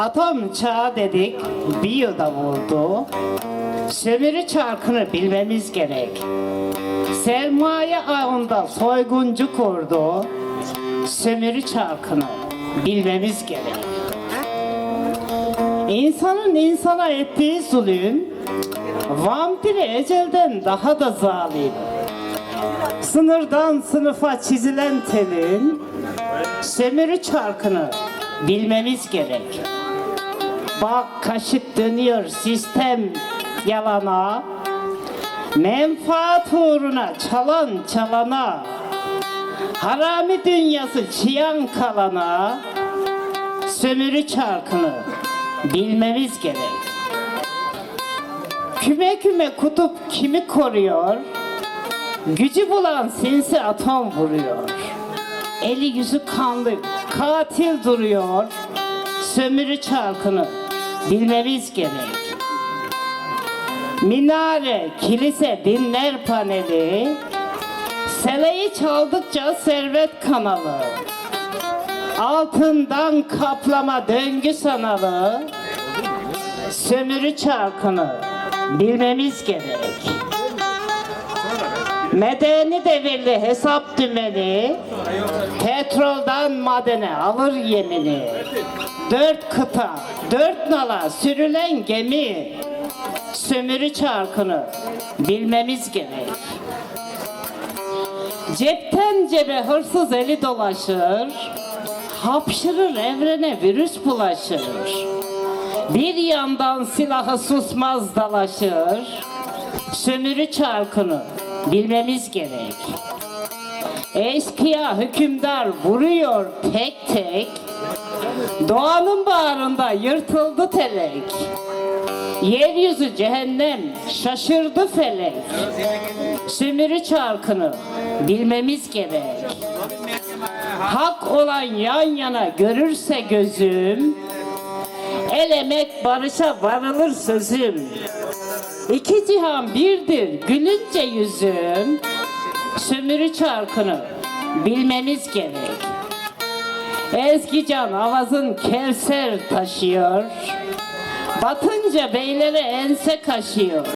Atom çağı dedik, bir yılda vurdu. Sömürü çarkını bilmemiz gerek. Sermaye ağında soyguncu kurdu. Sömürü çarkını bilmemiz gerek. İnsanın insana ettiği zulüm, vampiri ecelden daha da zalim. Sınırdan sınıfa çizilen telin, sömürü çarkını bilmemiz gerek. Bak kaşık dönüyor sistem yalana, menfaat uğruna çalan çalana, harami dünyası çiyan kalana, sömürü çarkını bilmemiz gerek. Küme küme kutup kimi koruyor? Gücü bulan sinsi atom vuruyor. Eli yüzü kanlı katil duruyor. Sömürü çarkını bilmemiz gerek. Minare, kilise, dinler paneli, Seleyi çaldıkça servet kanalı, altından kaplama döngü sanalı, sömürü çarkını bilmemiz gerek. Medeni devirli hesap dümeni, petroldan madene alır yemini. Dört kıta, dört nala sürülen gemi, sömürü çarkını bilmemiz gerek. Cepten cebe hırsız eli dolaşır, hapşırır evrene virüs bulaşır. Bir yandan silahı susmaz dalaşır, sömürü çarkını bilmemiz gerek. Eskiya hükümdar vuruyor tek tek, doğanın bağrında yırtıldı telek. Yeryüzü cehennem şaşırdı felek. Sömürü çarkını bilmemiz gerek. Hak olan yan yana görürse gözüm, el emek barışa varılır sözüm. İki cihan birdir gülünce yüzüm, sömürü çarkını bilmemiz gerek. Eskican avazın kevser taşıyor, batınca beylere ense kaşıyor.